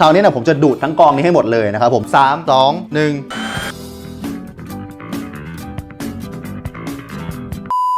คราวนี้นะผมจะดูดทั้งกองนี้ให้หมดเลยนะครับผม 3 2 1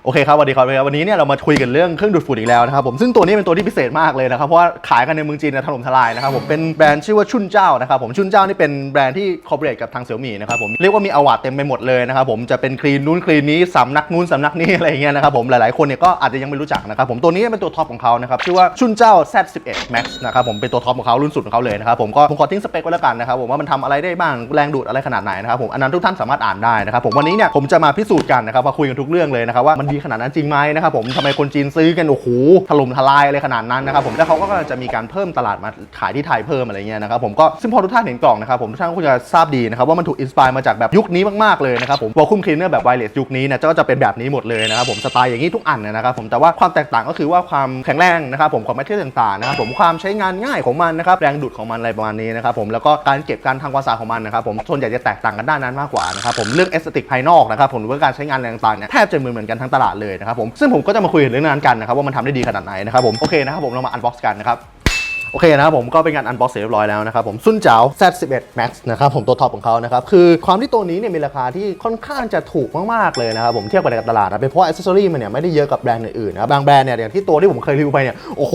โอเคครับสวัสดีครับวันนี้เนี่ยเรามาคุยกันเรื่องเครื่องดูดฝุ่นอีกแล้วนะครับผมซึ่งตัวนี้เป็นตัวที่พิเศษมากเลยนะครับเพราะว่าขายกันในเมืองจีนนะถล่มทลายนะครับผมเป็นแบรนด์ชื่อว่าชุนเจ้านะครับผมชุนเจ้านี่เป็นแบรนด์ที่คอร์เปอเรทกับทางเสี่ยวหมี่นะครับผมเรียกว่ามีอวอร์ดเต็มไปหมดเลยนะครับผมจะเป็นคลีนนู้นคลีนนี้สำนักนู้นสำนักนี้อะไรเงี้ยนะครับผมหลายๆคนเนี่ยก็อาจจะยังไม่รู้จักนะครับผมตัวนี้เป็นตัวท็อปของเขานะครับชื่อว่าชุนเจ้า Z11 Max นะครับผมเป็นตัวท็อปของเขารุ่นสุดของเขาเลยนะครับผมก็ผมขอทิ้งสเปคไว้แล้วกันนะครับผมว่ามันทำอะไรได้บ้างแรงดูดอะไรขนาดไหนนะครับผมอันนั้นทุกท่านสามารถอ่านได้นะครับผมวันนี้เนี่ยผมจะมาพิสูจน์กันนะครับมาคุยกันทุกเรื่องเลยนะครับว่ามันดีขนาดนั้นจริงไหมนะครับผมทำไมคนจีนซื้อกันโอ้โหถล่มทลายอะไรขนาดนั้นนะครับผมแล้วเขาก็จะมีการเพิ่มตลาดมาขายที่ไทยเพิ่มอะไรเงี้ยนะครับผมก็ซึ่งพอทุกท่านเห็นกล่องนะครับผมทุกท่านก็คงจะทราบดีนะครับว่ามันถูกอินสปายมาจากแบบยุคนี้มากๆเลยนะครับผมวอลคุมคลีนเนอร์แบบไวเลสยุคนี้เนี่ยก็จะเป็นแบบนี้หมดเลยนะครับผมสไตล์อย่างนี้ทุกอันนะครับผมแต่ว่าความแตกต่างก็คือว่าความแข็งแรงนะครับผมของแมทเทียลต่างๆนะครับผมความใช้งานง่ายของมันนะครับแรงดูดของมันอะไรประมาณนี้นะครับผมแล้วก็การเก็บการทำความสะอาดของมันนะครับผมส่วนใหญ่จะแตกต่างกันด้านนั้นมากกว่านะครับผมเรื่องเอสเตติกภายนอกนะครับผมหรือว่าการใช้งานอะไรต่างๆเนี่ยแทบจะเหมือนเหมือนกันทั้งตลาดเลยนะครับผมซึ่งผมก็จะมาคุยเรื่องนั้นกันนะครับว่ามันทำได้ดีขนาดไหนนะครับผมโอเคนะครับผมเรามาอันบ็อกซ์กันนะครับ โอเคนะครับผมก็เป็นการอันบ็อกเสร็จเรียบร้อยแล้วนะครับผมซุนเจ๋า Z11 Max นะครับผมตัวท็อปของเขานะครับคือความที่ตัวนี้เนี่ยมีราคาที่ค่อนข้างจะถูกมากๆเลยนะครับผมเทียบกับในตลาดนะเป็นเพราะอิสซอรี่มันเนี่ยไม่ได้เยอะกับแบรนด์อื่นๆนะบบางแบรนด์เนี่ยอย่างที่ตัวที่ผมเคยรีวิวไปเนี่ยโอ้โห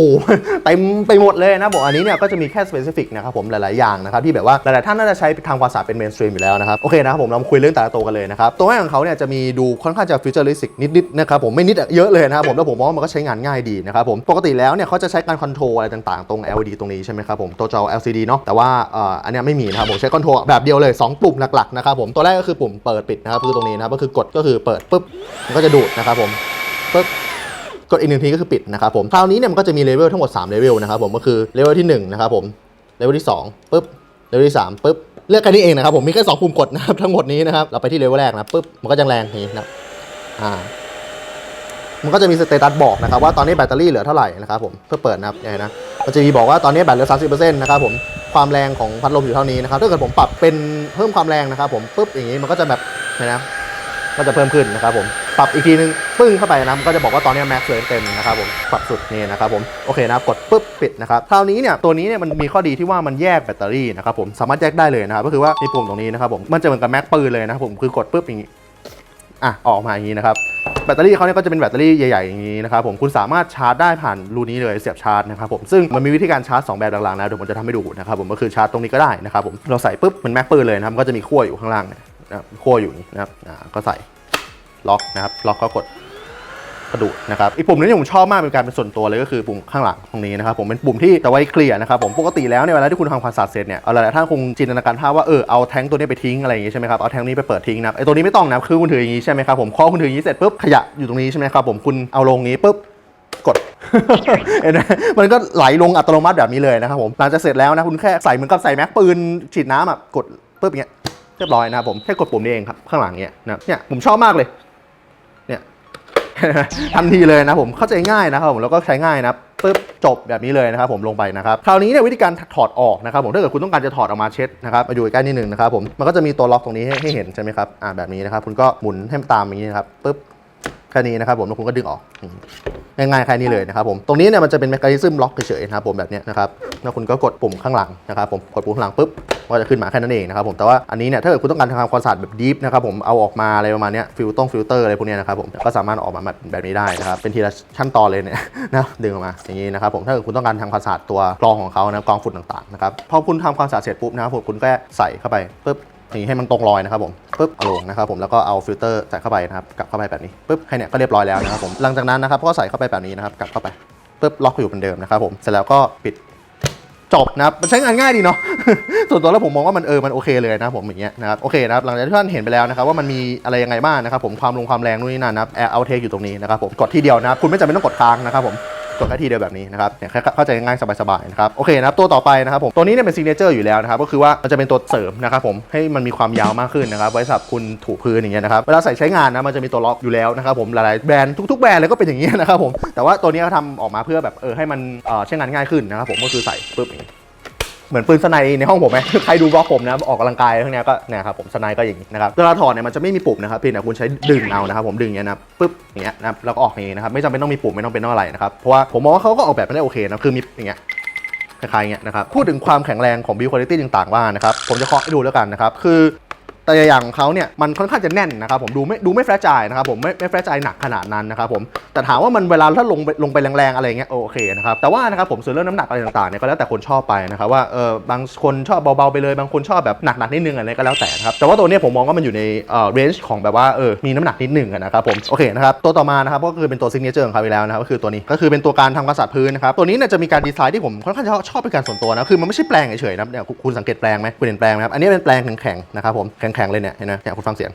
เต็มไปหมดเลยนะบอกอันนี้เนี่ยก็จะมีแค่ specific นะครับผมหลายๆอย่างนะครับที่แบบว่าหลายๆท่านน่าจะใช้ทางภาษาเป็นเมนสตรีมอยู่แล้วนะครับโอเคนะครับผมเรามาคุยเรื่องแต่ละตัวกันเลยนะครับตัวแรกของเขาเนี่ยจะมีดูค่อนข้างจะฟิวเจอริสิกนิดๆนะครับผมไม่นิดเยอะเลยนะครับผมแล้วผมมองว่ามันก็ใช้งานง่ายดีนะครับผมปกติแล้วเนี่ยเขาจะใช้การคอนโทรลอะไรต่างๆตรง LED ตรงนี้ใช่ไหมครับผมตัวจอ LCD เนาะแต่ว่าอ,อันนี้ไม่มีนะครับผมใช้คอนโทรลแบบเดียวเลย 2 ปุ่มหลักๆนะครับผมตัวแรกก็คือปุ่มเปิดปิดนะครับคือตรงนี้นะครับก็คือกดก็คือเปิดปุ๊บมันก็จะดูดนะครับผมปุ๊บกดอีกหนึ่งทีก็คือปิดนะครับผมคราวนี้เนี่ยมันก็จะมีเลเวลทั้งหมด3เลเวลนะครับผมก็คือเลเวลที่1นะครับผมเลเวลที่2ปุ๊บเลเวลที่3ปุ๊บเลือกแค่นี้เองนะครับผมมีแค่2ปุ่มกดนะครับทั้งหมดนี้นะครับเราไปที่เลเวลแรกนะปุ๊บมันก็จะแรงนี้นะอ่ามันก็จะมีสเตตัสบอกนะครับว่าตอนนี้แบตเตอรี่เหลือเท่าไหร่นะครับผมเพื่อเปิดนะครับยังไงนะ มันจะมีบอกว่าตอนนี้แบตเหลือ 30%นะครับผม ความแรงของพัดลมอยู่เท่านี้นะครับ ถ้าเกิดผมปรับเป็นเพิ่มความแรงนะครับ ผมปุ๊บอย่างนี้มันก็จะแบบนไหมก็จะเพิ่มขึ้นนะครับผมปรับอีกทีนึงปึ้งเข้าไปนะมันก็จะบอกว่าตอนนี้แม็กซ์เลยเต็มนะครับผมปรับสุดนี่นะครับผมโอเคนะกดปุ๊บปิดนะครับคราวนี้เนี่ยตัวนี้เนี่ยมันมีข้อดีที่ว่ามันแยกแบตเตอรี่นะครับผมสามารถแยกได้เลยนะครับก็คือว่ามีปุ่มตรงนี้นะครับผมมันจะเหมือนกับแม็กปืนเลยนะครับผมคือกดปุ๊บอย่างนี้อะออกมาอย่างนี้นะครับ แบตเตอรี่เขาเนี่ยก็จะเป็นแบตเตอรี่ใหญ่ๆอย่างนี้นะครับผมคุณสามารถชาร์จได้ผ่านรูนี้เลยเสียบชาร์จนะครับผมซึ่งมันมีวิธีการชาร์จสองแบบหลังๆนะเดี๋ยวผมจะทำให้ดูนะครับผมก็คือชาร์จตรงนี้ก็ได้นะครับผมเราใส่ปุ๊บเหมือนแม็กปืนเลยนะครับก็จะมีขั้วอยู่ข้างล่างเนี่ยนะขั้วอยู่นี้นะครับอ่าก็ใส่ล็อกนะครับล็อกก็กด กระดูดนะครับอีกปุ่มนึงที่ผมชอบมากเป็นการเป็นส่วนตัวเลยก็คือปุ่มข้างหลังตรงนี้นะครับผมเป็นปุ่มที่แต่ไว้เคลียร์นะครับผมปกติแล้วเนี่ยเวลาที่คุณทำความสะอาดเสร็จเนี่ยเอาหลายๆท่านคงจินตนาการภาพว่าเออเอาแท้งตัวนี้ไปทิ้งอะไรอย่างงี้ใช่ไหมครับเอาแท้งนี้ไปเปิดทิ้งนะไอ้ตัวนี้ไม่ต้องนะคือคุณถืออย่างงี้ใช่ไหมครับผมข้อคุณถืออย่างงี้เสร็จปุ๊บขยะอยู่ตรงนี้ใช่ไหมครับผมคุณเอาลงนี้ปุ๊บกดเห็นไหมมันก็ไหลลงอัตโนมัติแบบนี้เลยนะครับผมหลังจากเสร็จแล้วนะคุณแค่ใส่เหมือนกับใส่แม็กปืนฉีดน้ำอะกดปุ๊บอย่างเงี้ยเรียบร้อยนะครับผมแค่กดปุ่มนี้เองครับข้างหลังเนี้ยนะเนี่ยผมชอบมากเลย ทันทีเลยนะผมเข้าใจง่ายนะครับผมแล้วก็ใช้ง่ายนะปึ๊บจบแบบนี้เลยนะครับผมลงไปนะครับคราวนี้เนี่ยวิธีการถอดออกนะครับผมถ้าเกิดคุณต้องการจะถอดออกมาเช็ดนะครับมาอยู่ใกล้นิดนึงนะครับผมมันก็จะมีตัวล็อกตรงนี้ให้ให้เห็นใช่ไหมครับอ่าแบบนี้นะครับคุณก็หมุนให้มันตามอย่างนี้นะครับปึ๊บแค่นี้นะครับผมแล้วคุณก็ดึงออกง่ายๆแค่นี้เลยนะครับผมตรงนี้เนี่ยมันจะเป็นแมคานิซึมล็อกเฉยๆนะครับผมแบบนี้นะครับแล้วคุณก็กดปุ่มข้างหลังนะครับผมกดปุ่มข้างหลังปุ๊บ ก็จะขึ้นมาแค่นั้นเองนะครับผมแต่ว่าอันนี้เนี่ยถ้าเกิดคุณต้องการทำความสะอาดแบบดีฟนะครับผมเอาออกมาอะไรประมาณนี้ฟิลต้องฟิลเตอร์อะไรพวกนี้นะครับผมก็สามารถออกมาแบบแบบนี้ได้นะครับเป็นทีละขั้นตอนเลยเนี่ยนะดึงออกมาอย่างนี้นะครับผมถ้าเกิดคุณต้องการทำความสะอาดตัวกรองของเขานะกรองฝุ่นต่างๆนะครับพอคุณทำความสะอาดเสร็จปุ๊บนะครับผมคุณก็ใส่เข้าไปปุ๊บอย่างนี้ให้มันตรงรอยนะครับผมปุ๊บเอาลงนะครับผมแล้วก็เอาฟิลเตอร์ใส่เข้าไปนะครับกลับเข้าไปแบบนี้ปุ๊บให้เนี่ยก็เรียบร้อยแล้วนะครับผมหลังจากนั้นนะครับก็ใส่เข้าไปแบบนี้นะครับกลับเข้าไปปุ๊บล็อกอยู่เหมือนเดิมนะครับผมเสร็จแล้วก็ปิด จบนะครับมันใช้งานง่ายดีเนาะ ส่วนตัวแล้วผมมองว่ามันเออ มันโอเคเลยนะผมอย่างเงี้ยนะครับ โอเคนะครับ หลังจากที่ท่านเห็นไปแล้วนะครับว่ามันมีอะไรยังไงบ้างนะครับผม ความลงความแรงนู่นนี่นั่นนะครับ แอร์เอาเทคอยู่ตรงนี้นะครับผม กดที่เดียวนะครับ คุณไม่จำเป็นต้องกดค้างนะครับผม กดแค่ทีเดียวแบบนี้นะครับเนี่ยเข้าใจง่ายสบายๆนะครับโอเคนะครับตัวต่อไปนะครับผมตัวนี้เนี่ยเป็นซิกเนเจอร์อยู่แล้วนะครับก็คือว่ามันจะเป็นตัวเสริมนะครับผมให้มันมีความยาวมากขึ้นนะครับไว้สำหรับคุณถูพื้นอย่างเงี้ยนะครับเวลาใส่ใช้งานนะมันจะมีตัวล็อกอยู่แล้วนะครับผมหลายๆแบรนด์ทุกๆแบรนด์เลยก็เป็นอย่างเงี้ยนะครับผมแต่ว่าตัวนี้เขาทำออกมาเพื่อแบบเออให้มันใช้งานง่ายขึ้นนะครับผมก็คือใส่ปุ๊บอย่าง เหมือนปืนสไนในห้องผมไหมใครดูบล็อกผมนะออกกำลังกายทั้งนี้ก็เนี่ยครับผมสไนก็อย่างนี้นะครับเวลาถอดเนี่ยมันจะไม่มีปุ่มนะครับเพียงแต่คุณใช้ดึงเอานะครับผมดึงอย่างเงี้ยนะปึ๊บอย่างเงี้ยนะครับแล้วก็ออกอย่างงี้นะครับไม่จำเป็นต้องมีปุ่มไม่ต้องเป็นต้องอะไรนะครับเพราะว่าผมมองว่าเขาก็ออกแบบมาได้โอเคนะคือมีอย่างเงี้ยคล้ายๆเงี้ยนะครับพูดถึงความแข็งแรงของบิวคุณภาพต่างๆว่านะครับผมจะเคาะให้ดูแล้วกันนะครับคือ แต่อย่างของเขาเนี่ยมันค่อนข้างจะแน่นนะครับผมดูไม่ดูไม่แฟร์ใจายนะครับผมไม่ไม่แฟร์ใจายหนักขนาดนั้นนะครับผมแต่ถามว่ามันเวลาถ้าลงไปลงไปแรงๆอะไรเงี้ยโอเคนะครับแต่ว่านะครับผมส่วนเรื่องน้ำหนักอะไรต่างๆเนี่ยก็แล้วแต่คนชอบไปนะครับว่าเออบางคนชอบเบาๆไปเลยบางคนชอบแบบหนักๆนิดนึงอะไรก็แล้วแต่นะครับแต่ว่าตัวเนี้ยผมมองว่ามันอยู่ในเอ่อเรนจ์ของแบบว่าเออมีน้ำหนักนิดนึงนะครับผมโอเคนะครับตัวต่อมานะครับก็คือเป็นตัวซิกเนเจอร์ของเขาไปแล้วนะครับก็คือตัวนี้ก็คือเป็นตัวการทำกระสาดพื้นนะครับตัวนี้เนี่ยจะมีการดีไซน์ที่ผมค่อนข้างจะชอบเป็นการส่วนตัวนะคือมันไม่ใช่แปลงเฉยๆนะเนี่ยคุณสังเกตแปลงไหมคุณเห็นแปลงไหมครับอันนี้เป็นแปลงแข็งๆนะครับผมแข็งๆเลยเนี่ยเห็นไหมเนี่ยคุณฟังเสียง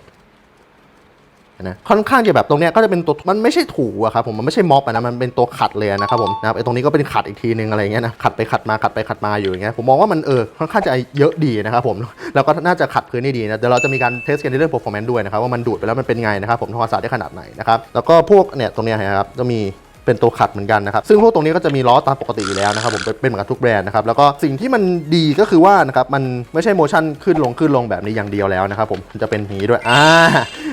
นะค่อนข้างจะแบบตรงเนี้ยก็จะเป็นตัวมันไม่ใช่ถูอะครับผมมันไม่ใช่ม็อบอะนะมันเป็นตัวขัดเลยนะครับผมนะครับไอ้ตรงนี้ก็เป็นขัดอีกทีนึงอะไรเงี้ยนะขัดไปขัดมาขัดไปขัดมาอยู่อย่างเงี้ยผมมองว่ามันเออค่อนข้างจะเยอะดีนะครับผมแล้วก็น่าจะขัดพื้นได้ดีนะเดี๋ยวเราจะมีการเทสกันในเรื่อง performance ด้วยนะครับว่ามันดูดไปแล้วมันเป็นไงนะครับผมทำความสาดได้ขนาดไหนนะครับแล้วก็พวกเนี่ยตรงเนี้ยนะครับจะมี เป็นตัวขัดเหมือนกันนะครับซึ่งพวกตรงนี้ก็จะมีล้อตามปกติอยู่แล้วนะครับผมเป็นเหมือนกับทุกแบรนด์นะครับแล้วก็สิ่งที่มันดีก็คือว่านะครับมันไม่ใช่โมชั่นขึ้นลงขึ้นลงแบบนี้อย่างเดียวแล้วนะครับผมจะเป็นอย่างนี้ด้วยอ่า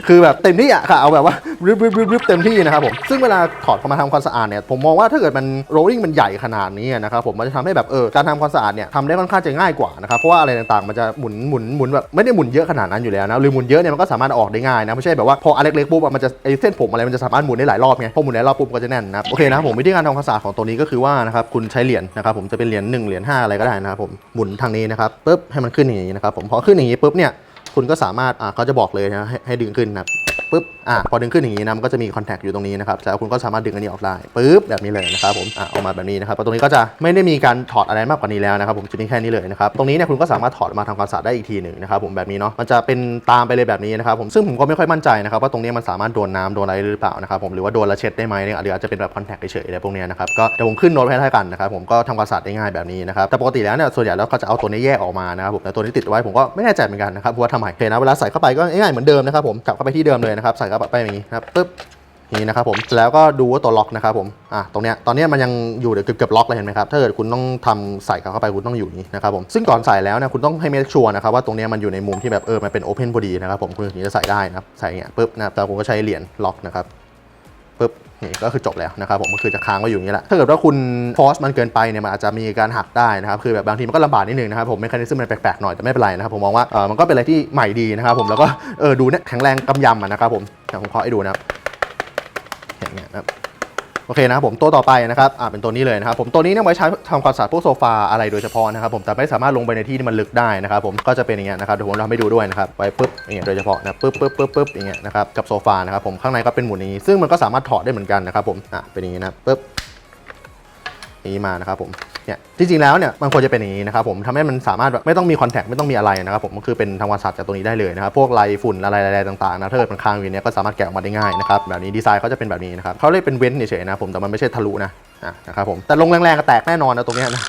คือแบบเต็มที่อะค่ะเอาแบบว่ารึบรึบรึบรึบเต็มที่นะครับผมซึ่งเวลาถอดเข้ามาทำความสะอาดเนี่ยผมมองว่าถ้าเกิดมันโรลลิ่งมันใหญ่ขนาดนี้นะครับผมมันจะทำให้แบบเออการทำความสะอาดเนี่ยทำได้ค่อนข้างจะง่ายกว่านะครับเพราะว่าอะไรต่างๆมันจะหมุนหมุนหมุนแบบไม่ได้หมุนเยอะขนาดนั้นอยู่แล้วนะหรือหมุนเยอะเนี่ยมันก็สามารถออกได้ง่ายนะไม่ใช่แบบว่าพออันเล็กๆปุ๊บมันจะไอเส้นผมอะไรมันจะสามารถหมุนได้หลายรอบไงพอหมุนหลายรอบปุ๊บก็จะแน่นนะโอเคนะครับผมวิธีการทำความสะอาดของตัวนี้ก็คือว่านะครับคุณใช้เหรียญนะครับผมจะเป็นเหรียญ1เหรียญ5อะไรก็ได้นะครับผมหมุนทางนี้นะครับปุ๊บให้มันขึ้นอย่างนี้นะครับผมพอขึ้นอย่างนี้ปุ๊บเนี่ยคุณก็สามารถอ่าเขาจะบอกเลยนะให้ให้ดึงขึ้นนะครับ ปุ๊บอ่าพอดึงขึ้นอย่างนี้นะมันก็จะมีคอนแทคอยู่ตรงนี้นะครับแล้วคุณก็สามารถดึงอันนี้ออกได้ปุ๊บแบบนี้เลยนะครับผมอ่าออกมาแบบนี้นะครับตรงนี้ก็จะไม่ได้มีการถอดอะไรมากกว่านี้แล้วนะครับผมจะมีแค่นี้เลยนะครับตรงนี้เนี่ยคุณก็สามารถถอดมาทำความสะอาดได้อีกทีหนึ่งนะครับผมแบบนี้เนาะมันจะเป็นตามไปเลยแบบนี้นะครับผมซึ่งผมก็ไม่ค่อยมั่นใจนะครับว่าตรงนี้มันสามารถโดนน้ำโดนอะไรหรือเปล่านะครับผมหรือว่าโดนละเช็ดได้ไหมเนี่ยหรืออาจจะเป็นแบบคอนแทคเฉยๆอะไรพวกเนี้ยนะครับก็เดี๋ยวผมขึ้นโน้ตไว้ให้กันนะครับผมก็ทำความสะอาดได้ง่ายแบบนี้นะครับแต่ปกติแล้วเนี่ยส่วนใหญ่แล้วเขาจะเอาตัวนี้แยกออกมานะครับผมแต่ตัวนี้ติดไว้ผมก็ไม่แน่ใจเหมือนกันนะครับว่าทำไมโอเคนะเวลาใส่เข้าไปก็ง่ายๆเหมือนเดิมนะครับผมกลับเข้าไปที่เดิมเลยนะครับใส่เข้าไปอย่างนี้นะครับปึ๊บนี่นะครับผมแล้วก็ดูว่าตัวล็อกนะครับผมอะตรงเนี้ยตอนเนี้ยมันยังอยู่เดี๋ยวเกือบล็อกเลยเห็นไหมครับถ้าเกิดคุณต้องทำใส่เข้าไปคุณต้องอยู่นี้นะครับผมซึ่งก่อนใส่แล้วนะคุณต้องให้เมคชัวร์นะครับว่าตรงเนี้ยมันอยู่ในมุมที่แบบเออมันเป็นโอเพนพอดีนะครับผมคุณถึงจะใส่ได้นะครับใส่เงี้ยปึ๊บนะแต่ผมก็ใช้เหรียญล็อกนะครับปึ๊บ นี่ก็คือจบแล้วนะครับผมก็คือจะค้างไว้อยู่อย่างนี้แหละถ้าเกิดว่าคุณฟอสมันเกินไปเนี่ยมันอาจจะมีการหักได้นะครับคือแบบบางทีมันก็ลำบากนิดนึงนะครับผมไม่คันิซึมมันแปลกๆหน่อยแต่ไม่เป็นไรนะครับผมมองว่าเออมันก็เป็นอะไรที่ใหม่ดีนะครับผมแล้วก็เออดูเนี่ยแข็งแรงกำยำอะนะครับผมผมขอให้ดูนะครับ อย่างเงี้ยนะครับ โอเคนะครับผมตัวต่อไปนะครับอ่าเป็นตัวนี้เลยนะครับผมตัวนี้เนี่ยไว้ใช้ทำความสะอาดพวกโซฟาอะไรโดยเฉพาะนะครับผมแต่ไม่สามารถลงไปในที่ที่มันลึกได้นะครับผมก็จะเป็นอย่างเงี้ยนะครับเดี๋ยวผมทำให้ดูด้วยนะครับไว้ปุ๊บอย่างเงี้ยโดยเฉพาะนะปุ๊บปุ๊บปุ๊บปุ๊บอย่างเงี้ยนะครับกับโซฟานะครับผมข้างในก็เป็นหมุนนี้ซึ่งมันก็สามารถถอดได้เหมือนกันนะครับผมอะเป็นอย่างงี้นะปุ๊บ นี้มานะครับผมเนี่ยจริงๆแล้วเนี่ยมันควรจะเป็นอย่างนี้นะครับผมทำให้มันสามารถแบบไม่ต้องมีคอนแทคไม่ต้องมีอะไรนะครับผมก็คือเป็นทางวัสะอาดจากตัวนี้ได้เลยนะครับพวกลายฝุ่นอะไรๆต่างๆนะถ้าเกิดมันค้างอยู่เนี่ยก็สามารถแกะออกมาได้ง่ายนะครับแบบนี้ดีไซน์เขาจะเป็นแบบนี้นะครับเขาเรียกเป็นเว้นเฉยๆนะผมแต่มันไม่ใช่ทะลุนะอะนะครับผมแต่ลงแรงๆก็แตกแน่นอนนะตรงนี้นะ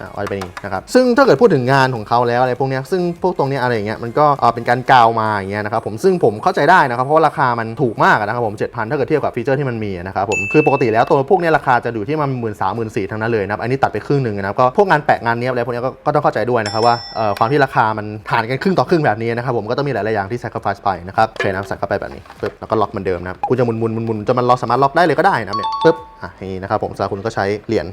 อะเอาไปนี่นะครับซึ่งถ้าเกิดพูดถึงงานของเขาแล้วอะไรพวกนี้ซึ่งพวกตรงนี้อะไรอย่างเงี้ยมันก็เป็นการกาวมาอย่างเงี้ยนะครับผมซึ่งผมเข้าใจได้นะครับเพราะว่าราคามันถูกมากนะครับผม7,000ถ้าเกิดเทียบกับฟีเจอร์ที่มันมีนะครับผมคือปกติแล้วตัวพวกนี้ราคาจะอยู่ที่มันหมื่นสามหมื่นสี่ทั้งนั้นเลยนะครับอันนี้ตัดไปครึ่งหนึ่งนะครับก็พวกงานแปะงานเนี้ยอะไรพวกนี้ก็ต้องเข้าใจด้วยนะครับว่าความที่ราคามันหารกันครึ่งต่อครึ่งแบบนี้นะครับผมก็ต้องมีหลายๆอย่างที่ sacrifice ไปนะครับโอเคนะครับใส่เข้าไปแบบนี้ปึ๊บแล้วก็ล็อกเหมือนเดิมนะครับคุณจะหมุนหมุนหมุนจนมันล็อกสามารถล็อกได้เลยก็ได้นะเนี่ยปึ๊บอะนี้นะครับผมสำหรับคุณก็ใช้เหรียญ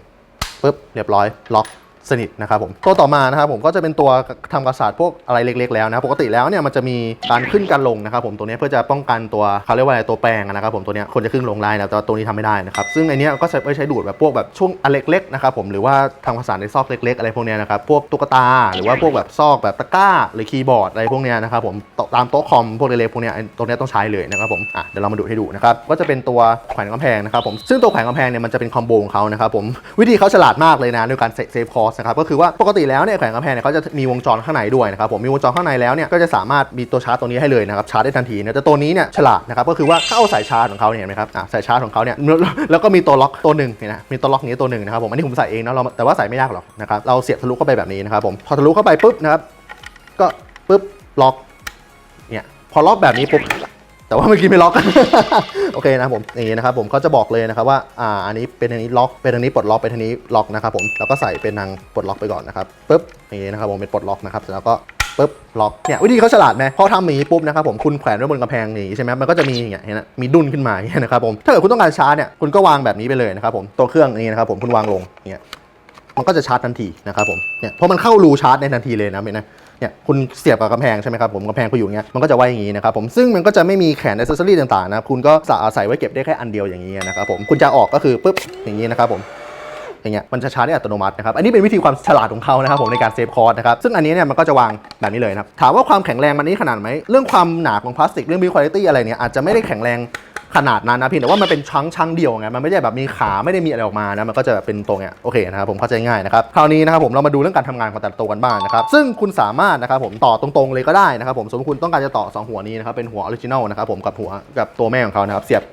ปุ๊บเรียบร้อยล็อก สนิทนะครับผมตัวต่อมานะครับผมก็จะเป็นตัวทำกระสาดพวกอะไรเล็ก ๆ แล้วนะปกติแล้วเนี่ยมันจะมีการขึ้นการลงนะครับผมตัวนี้เพื่อจะป้องกันตัวเขาเรียกว่าอะไรตัวแปรงนะครับผมตัวนี้คนจะขึ้นลงได้นะแต่ว่าตัวนี้ทำไม่ได้นะครับซึ่งไอเนี้ยก็ใช้ไว้ใช้ดูดแบบพวกแบบช่วงอันเล็กๆนะครับผมหรือว่าทำกระสาดในซอกเล็ก ๆ อะไรพวกเนี้ยนะครับพวกตุ๊กตา หรือว่าพวกแบบซอกแบบตะกร้า หรือคีย์บอร์ดอะไรพวกเนี้ยนะครับผมตามโต๊ะคอมพวกเล็กๆพวกเนี้ยตรงเนี้ต้องใช้เลยนะครับผมอะเดี๋ยวเรามาดูให้ดูนะครับก็จะเป็นตัวแขวนกำแพงนะครับผมซึ่งตัวแขวนกำแพงเนี่ยมันจะเป็นคอมโบของเขานะครับผมวิธีเขาฉลาดมากเลยนะในการเซฟคอสนะครับก็คือว่าปกติแล้วเนี่ยแขวนกำแพงเนี่ยเขาจะมีวงจรข้างในด้วยนะครับผมมีวงจรข้างในแล้วเนี่ยก็จะสามารถมีตัวชาร์จตัวนี้ให้เลยนะครับชาร์จได้ทันทีนะแต่ตัวนี้เนี่ยฉลาดนะครับก็คือว่าเขาเอาสายชาร์จของเขาเนี่ยเห็นไหมครับอะสายชาร์จของเขาเนี่ยแล้วแล้วก็มีตัวล็อกตัวหนึ่งเนี่ยนะมีตัวล็อกนี้ตัวหนึ่งนะครับผมอันนี้ผมใส่เองนะเราแต่ว่าใส่ไม่ยากหรอกนะครับเราเสียบทะลุเข้าไปแบบนี้นะครับผมพอทะลุเข้าไปปุ๊บนะครับก็ปุ๊บล็อกเนี่ยพอล็อกแบบนี้ปุ๊บ แต่ว่าเมื่อกี้ไม่ล็อก โอเคนะผมนี้นะครับผมก็จะบอกเลยนะครับว่าอ่าอันนี้เป็นอันนี้ล็อกเป็นอันนี้ปลดล็อกเป็นอันนี้ล็อกนะครับผมแล้วก็ใส่เป็นทางปลดล็อกไปก่อนนะครับปุ๊บนี้นะครับผมเป็นปลดล็อกนะครับแล้วก็ปุ๊บล็อกเนี่ยวิธีเขาฉลาดไหมพอทำอย่างนี้ปุ๊บนะครับผมคุณแขวนไว้บนกำแพงนี้ใช่ไหมมันก็จะมีอย่างเงี้ยเห็นไหมมีดุนขึ้นมาอย่างเงี้ยนะครับผมถ้าเกิดคุณต้องการชาร์จเนี่ยคุณก็วางแบบนี้ไปเลยนะครับผมตัวเครื่องนี้นะครับผมคุณวางลงอย่างเงี้ยมันก็จะชาร์จทันทีนะครับผมเนี่ยเพราะมันเข้ารูชาร์จในทันทีเลยนะเห็นไหม เนี่ยคุณเสียบกับกำแพงใช่ไหมครับผมกำแพงก็อยู่อย่างเงี้ยมันก็จะไว้อย่างงี้นะครับผมซึ่งมันก็จะไม่มีแขนอิสเซอรี่ต่างๆนะคุณก็สาใส่ไว้เก็บได้แค่อันเดียวอย่างนี้นะครับผมคุณจะออกก็คือปุ๊บอย่างนี้นะครับผมอย่างเงี้ยมันจะชาร์จได้อัตโนมัตินะครับ อันนี้เป็นวิธีความฉลาดของเขานะครับผมในการเซฟคอร์สนะครับ ซึ่งอันนี้เนี่ยมันก็จะวางแบบนี้เลยนะครับ ถามว่าความแข็งแรงมันนี้ขนาดไหม เรื่องความหนาของพลาสติก เรื่องบิวคุณภาพอะไรเนี่ยอาจจะไม่ได้แข็งแรง ขนาดนั้นนะเพี่แต่ว่ามันเป็นชั้งชั้งเดียวไงมันไม่ได้แบบมีขาไม่ได้มีอะไรออกมานะมันก็จะเป็นตรงเนี้ยโอเคนะครับผมเข้าใจง่ายนะครับคราวนี้นะครับผมเรามาดูเรื่องการทำงานของแต่ละตัวกันบ้างนะครับซึ่งคุณสามารถนะครับผมต่อตรงๆเลยก็ได้นะครับผมสมมติคุณต้องการจะต่อสองหัวนี้นะครับเป็นหัวออริจินอลนะครับผมกับหัวกับตัวแม่ของเขานะครับเสียบ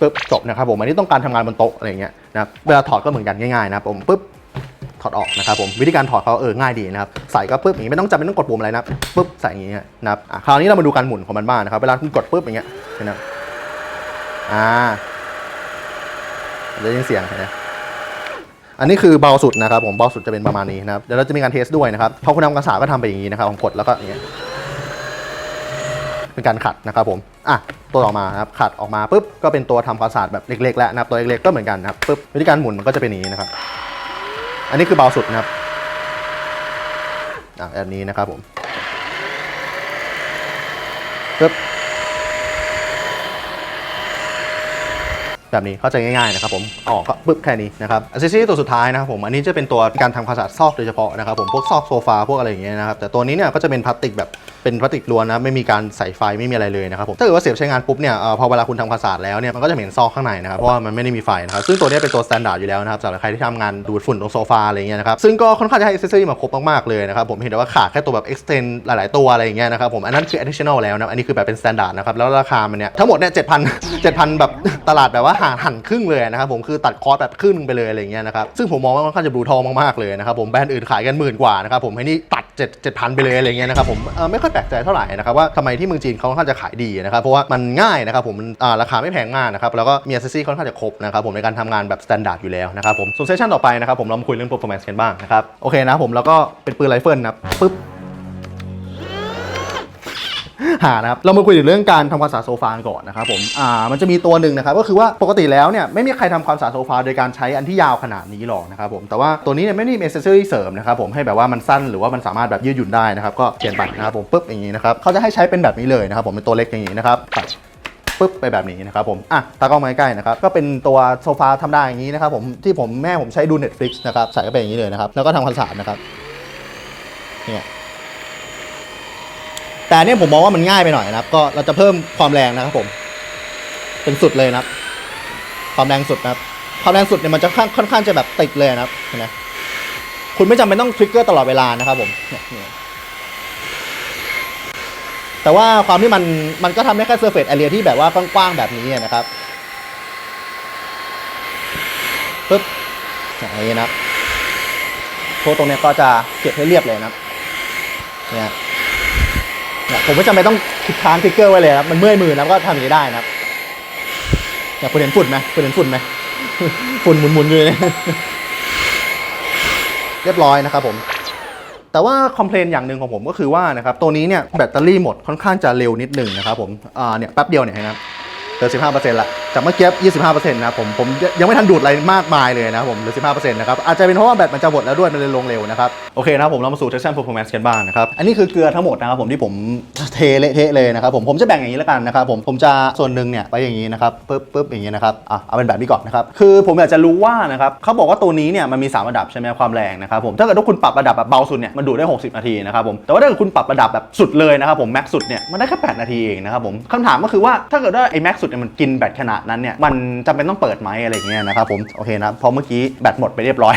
ปุ๊บจบนะครับผมอันนี้ต้องการทำงานบนโต๊ะอะไรเงี้ยนะครับเวลาถอดก็เหมือนกันง่ายๆนะครับผมปุ๊บถอดออกนะครับผมวิธีการถอดเขาเออง่ายดีนะครับใส่ก็ปุ๊บอย่างงี้ไม่ต้องจำเป็นต้องกดปุ่มอะไรนะปุ๊บใส่อย่างเงี้นะครับคราวนี้เรามาดูการหมุนของมันบ้างนะครับเวลาคุณกดปุ๊บอย่างเงี้ยเห็นไหม อ่าได้ยินเสียงนไหมอันนี้คือเบาสุดนะครับผมเบาสุดจะเป็นประมาณนี้นะครับเดี๋ยวเราจะมีการเทสด้วยนะครับพอคุณทำการสาก็ทำไปอย่างนี้นะครับผมกดแล้วก็อย่างเงี้ยเป็นการขัดนะครับผมอะตัวต่อมานะครับขัดออกมาปุ๊บก็เป็นตัวทำความสะอาดแบบเล็กๆแล้วนะครับตัวเล็กๆก็เหมือนกันนะครับปุ๊บวิธีการหมุนมันก็จะเป็นอย่างนี้นะครับ อันนี้คือเบาสุดนะครับอะแบบนี้นะครับผมปุ๊บ แบบนี้เข้าใจง่ายๆนะครับผมออกก็ปึ๊บแค่นี้นะครับอันซี่ตัวสุดท้ายนะครับผมอันนี้จะเป็นตัวการทำความสะอาดซอกโดยเฉพาะนะครับผมพวกซอกโซฟาพวกอะไรอย่างเงี้ยนะครับแต่ตัวนี้เนี่ยก็จะเป็นพลาสติกแบบ เป็นพลาสติกล้วนนะไม่มีการใส่ไฟไม่มีอะไรเลยนะครับผมถ้าเกิดว่าเสียบใช้งานปุ๊บเนี่ยอพอเวลาคุณทำความสะอาดแล้วเนี่ยมันก็จะเหม็นซอกข้างในนะครับเพราะว่ามันไม่ได้มีไฟนะครับซึ่งตัวนี้เป็นตัวสแตนดาร์ดอยู่แล้วนะครับสำหรับใครที่ทำงานดูดฝุ่นตรงโซฟาอะไรอย่างเงี้ยนะครับซึ่งก็ค่อนข้างจะให้อัซเซอรี่มาครบมากๆเลยนะครับผมเห็นแต่ว่าขาดแค่ตัวแบบ extend หลาย ๆ ตัวอะไรอย่างเงี้ยนะครับผมอันนั้นคือ additional แล้วนะอันนี้คือแบบเป็น standard นะครับแล้วราคามันเนี่ยทั้งหมดเนี่ยเจ็ดพันเจ็ดพันแบบตลาดแบบว่าห่างหันครึ่งเลยนะครับผมคือตัดคอร์สแบบครึ่งไปเลยอะไรเงี้ยนะครับซึ่งผมมองว่าค่อนข้างจะบลูทอลมากๆเลยนะครับผมแบรนด์อื่นขายกันหมื่นกว่านะครับผมให้นี่ตัดเจ็ดเจ็ดพันไปเลยอะไรเงี้ยนะครับผมไม่ค่อยแปลกใจเท่าไหร่นะครับว่าทำไมที่เมืองจีนเขาค่อนข้างจะขายดีนะครับเพราะว่ามันง่ายนะครับผมอ่าราคาไม่แพงมากนะครับแล้วก็มีอัซเซอรี่ค่อนข้างจะครบนะครับผมในการทำงานแบบสแตนดาร์ดอยู่แล้วนะครับผมส่วนเซสชันต่อไปนะครับผมเรามาคุยเรื่อง performance กันบ้างนะครับโอเคนะผมแล้วก็เป็นปืนไรเฟิลนะปึ๊บ หานะครับ เรามาคุยถึงเรื่องการทำความสะอาดโซฟาก่อนนะครับผม อ่า มันจะมีตัวหนึ่งนะครับ ก็คือว่าปกติแล้วเนี่ยไม่มีใครทำความสะอาดโซฟาโดยการใช้อันที่ยาวขนาดนี้หรอกนะครับผม แต่ว่าตัวนี้เนี่ยไม่ได้มีเอเซอรี่เสริมนะครับผมให้แบบว่ามันสั้นหรือว่ามันสามารถแบบยืดหยุ่นได้นะครับ ก็เปลี่ยนไปนะครับผมปุ๊บอย่างนี้นะครับเขาจะให้ใช้เป็นแบบนี้เลยนะครับผมเป็นตัวเล็กอย่างนี้นะครับปัดปุ๊บไปแบบนี้นะครับผมอะตากล้องมาใกล้นะครับก็เป็นตัวโซฟาทำได้อย่างนี้นะครับผมที่ผมแม่ผมใช้ดู Netflix นะครับใส่เข้าไปอย่างนี้เลยนะครับแล้วก็ทำความสะอาดนะครับเนี่ย แต่เนี่ยผมมองว่ามันง่ายไปหน่อยนะครับ ก็เราจะเพิ่มความแรงนะครับผม เป็นสุดเลยนะครับ ความแรงสุดนะครับ ความแรงสุดเนี่ยมันจะค่อนข้างจะแบบติดเลยนะครับเห็นไหมคุณไม่จำเป็นต้องทริกเกอร์ตลอดเวลานะครับผมเนี่ยแต่ว่าความที่มันมันก็ทำได้แค่เซอร์เฟ e แอเรียที่แบบว่ากว้างๆแบบนี้นะครับปึ๊บอย่างนี้นะครับพตรงเนี้ยก็จะเก็บให้เรียบเลยนะครับเนี่ย เนี่ยผมไม่จำเป็นต้องคลิกค้างทิกเกอร์ไว้เลยครับมันเมื่อยมือนะก็ทำอย่างนี้ได้นะครับเนี่ยคุณเห็นฝุ่นไหมคุณเห็นฝุ่นไหมฝุ่นหมุนๆอยู่เลยเรียบร้อยนะครับผมแต่ว่าคอมเพลนอย่างหนึ่งของผมก็คือว่านะครับตัวนี้เนี่ยแบตเตอรี่หมดค่อนข้างจะเร็วนิดหนึ่งนะครับผมอ่าเนี่ยแป๊บเดียวเนี่ยนะครับเหลือ15%ละ จากเมื่อกี้ 25%นะครับผมผมยังไม่ทันดูดอะไรมากมายเลยนะครับผมเหลือ 15%นะครับอาจจะเป็นเพราะว่าแบตมันจะหมดแล้วด้วยมันเลยลงเร็วนะครับโอเคนะครับผมเรามาสู่ traction performance กันบ้างนะครับอันนี้คือเกลือทั้งหมดนะครับผมที่ผมเทเละเทะเลยนะครับผมผมจะแบ่งอย่างนี้แล้วกันนะครับผมผมจะส่วนหนึ่งเนี่ยไปอย่างนี้นะครับปึ๊บปึ๊บอย่างนี้นะครับอะเอาเป็นแบบนี้ก่อนนะครับคือผมอยากจะรู้ว่านะครับเขาบอกว่าตัวนี้เนี่ยมันมี 3 ระดับใช่ไหมความแรงนะครับผมถ้าเกิดว่าคุณปรับระดับแบบเบาสุดเนี่ยมันดูดได้ 60 นาทีนะครับผมแต่ว่าถ้าเกิดคุณปรับระดับแบบสุดเลยนะครับผมแม็กสุดเนี่ยมันได้แค่8นาทีเองนะครับผมคำถามก็คือว่าถ้าเกิดว่าไอ้แม็กสุดเนี่ยมันกินแบตขนาดนั้นเนี่ยมันจำเป็นต้องเปิดไหมอะไรอย่างเงี้ยนะครับผมโอเคนะพราะเมื่อกี้แบตหมดไปเรียบร้อย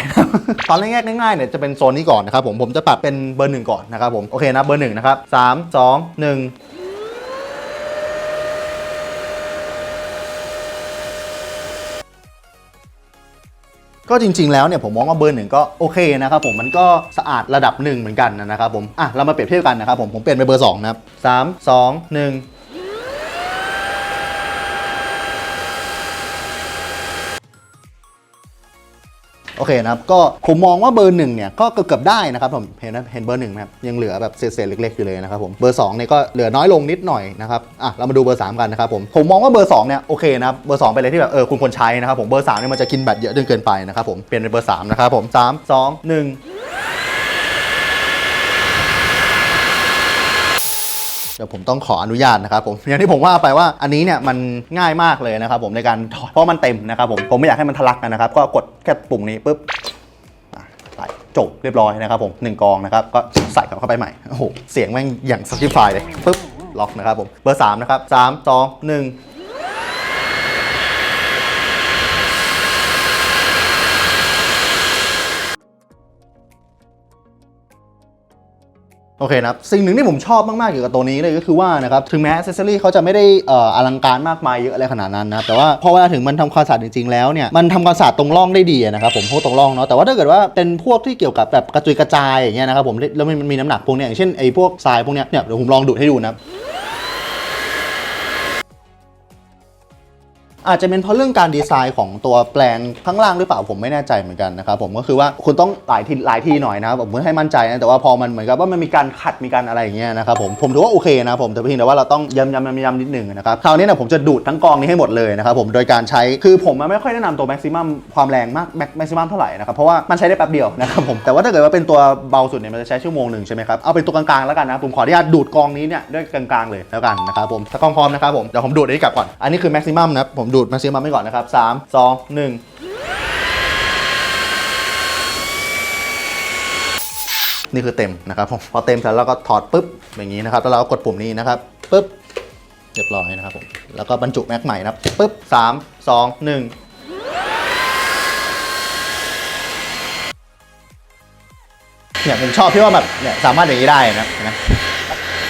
ตอนแรกๆง่ายๆเนี่ยจะเป็นโซนนี้ก่อนนะครับผมผมจะปรับเป็นเบอร์หนึ่งก่อนนะครับผมโอเคนะเบอร์หนึ่งนะครับสามสองหนึ่งก็จริง ๆ แล้วเนี่ยผมมองว่าเบอร์หนึ่งก็โอเคนะครับผมมันก็สะอาดระดับหนึ่งเหมือนกันนะครับผมอะเรามาเปรียบเทียบกันนะครับผมผมเปลี่ยนไปเบอร์สองนะครับสามสองหนึ่ง โอเคนะครับก็ผมมองว่าเบอร์หนึ่งเนี่ยก็เกือบๆได้นะครับผมเห็นนะเห็นเบอร์หนึ่งนะครับยังเหลือแบบเศษๆเล็ก ๆ อยู่เลยนะครับผมเบอร์สองเนี่ยก็เหลือน้อยลงนิดหน่อยนะครับอะเรามาดูเบอร์สามกันนะครับผมผมมองว่าเบอร์สองเนี่ยโอเคนะครับเบอร์สองเป็นอะไรที่แบบเออคุณควรใช้นะครับผมเบอร์สามเนี่ยมันจะกินแบตเยอะจนเกินไปนะครับผมเปลี่ยนเป็นเบอร์สามนะครับผมสามสองหนึ่ง เดี๋ยวผมต้องขออนุญาตนะครับผมอย่างที่ผมว่าไปว่าอันนี้เนี่ยมันง่ายมากเลยนะครับผมในการถอดเพราะมันเต็มนะครับผมผมไม่อยากให้มันทะลักนะครับ ก็กดแค่ปุ่มนี้ปุ๊บไปจบเรียบร้อยนะครับผม1กองนะครับก็ใส่เข้าไปใหม่โอ้โหเสียงแม่งอย่างสกิฟายเลยปุ๊บล็อกนะครับผมเบอร์3นะครับ3 2 1 โอเคนะครับสิ่งหนึ่งที่ผมชอบมากๆเกี่ยวกับตัวนี้เลยก็คือว่านะครับถึงแม้เซ e s s o r y เขาจะไม่ได้เอ่ออลังการมากมายเยอะอะไรขนาดนั้นนะแต่ว่าพอเวลาถึงมันทำความสะอาดจริงๆแล้วเนี่ยมันทำความสะอาดตรงร่องได้ดีอะนะครับผมพวกตรงร่องเนาะแต่ว่าถ้าเกิดว่าเป็นพวกที่เกี่ยวกับแบบกระจุยกระจายอย่างเงี้ยนะครับผมแล้วมันมีน้ำหนักพวกเนี้ยอย่างเช่นไอ้พวกทรายพวกเนี้ยเนี่ยเดี๋ยวผมลองดูดให้ดูนะครับ อาจจะเป็นเพราะเรื่องการดีไซน์ของตัวแปลงข้างล่างหรือเปล่าผมไม่แน่ใจเหมือนกันนะครับผมก็คือว่าคุณต้องหลายทีหลายทีหน่อยนะครับผมเพื่อให้มั่นใจนะแต่ว่าพอมันเหมือนกับว่ามันมีการขัดมีการอะไรอย่างเงี้ยนะครับผมผมถือว่าโอเคนะผมแต่เพียงแต่ว่าเราต้องย้ำย้ำย้ำย้ำนิดหนึ่งนะครับคราวนี้เนะผมจะดูดทั้งกองนี้ให้หมดเลยนะครับผมโดยการใช้คือผมไม่ค่อยแนะนำตัวแม็กซิมัมความแรงมากแม็กซิมัมเท่าไหร่นะครับเพราะว่ามันใช้ได้แป๊บเดียวนะครับผมแต่ว่าถ้าเกิดว่าเป็นตัวเบาสุดเนี่ยมันจะใช้ชั่วโมงหนึ่งใช่ไหมครับเอาเป็นตัวกลางๆแล้วกันนะผมขออนุญาตดูดกองนี้เนี่ยด้วยกลางๆเลยแล้วกันนะครับผมถ้ากองพร้อมนะครับผมเดี๋ยวผมดูดอันนี้กลับก่อนอันนี้คือแม็กซิมัมนะผมดดแมกซิมัมไปก่อนนะครับสามสองหนึ่งนี่คือเต็มนะครับผมพอเต็มเสร็จแล้วก็ถอดปุ๊บอย่างนี้นะครับ แล้วเราก็กดปุ่มนี้นะครับปุ๊บเรียบร้อยนะครับผมแล้วก็บรรจุแม็กใหม่นะครับปุ๊บสามสองหนึ่งเนี่ยผมชอบที่ว่าแบบเนี่ยสามารถอย่างนี้ได้นะนไหม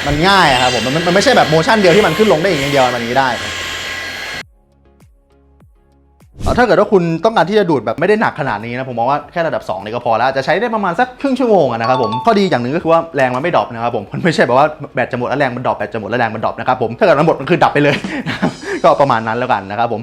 มันง่ายอะครับผมมันมันไม่ใช่แบบโมชั่นเดียวที่มันขึ้นลงได้อย่างเดียวมันนี้ได้ ถ้าเกิดว่าคุณต้องการที่จะดูดแบบไม่ได้หนักขนาดนี้นะผมมองว่าแค่ระดับ2นี่ก็พอแล้วจะใช้ได้ประมาณสักครึ่งชั่วโมงนะครับผมข้อดีอย่างหนึ่งก็คือว่าแรงมันไม่ดรอปนะครับผมมันไม่ใช่แบบว่าแบตจะหมดแล้วแรงมันดรอปแบตจะหมดแล้วแรงมันดรอปนะครับผมถ้าเกิดมันหมดมันคือดับไปเลยก็ประมาณนั้นแล้วกันนะครับผม